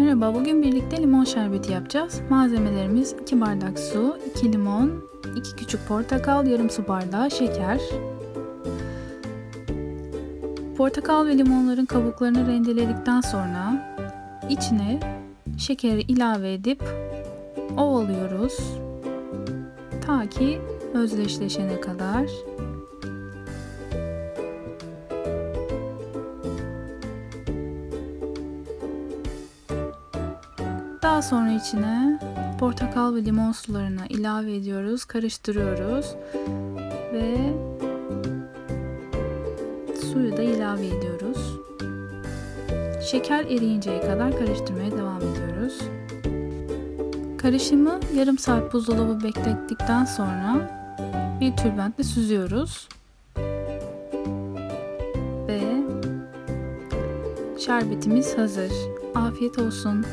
Merhaba, bugün birlikte limon şerbeti yapacağız. Malzemelerimiz 2 bardak su, 2 limon, 2 küçük portakal, yarım su bardağı şeker. Portakal ve limonların kabuklarını rendeledikten sonra içine şekeri ilave edip ovalıyoruz. Ta ki özdeşleşene kadar. Daha sonra içine portakal ve limon sularını ilave ediyoruz, karıştırıyoruz ve suyu da ilave ediyoruz. Şeker eriyinceye kadar karıştırmaya devam ediyoruz. Karışımı yarım saat buzdolabı beklettikten sonra bir tülbentle süzüyoruz. Ve şerbetimiz hazır. Afiyet olsun.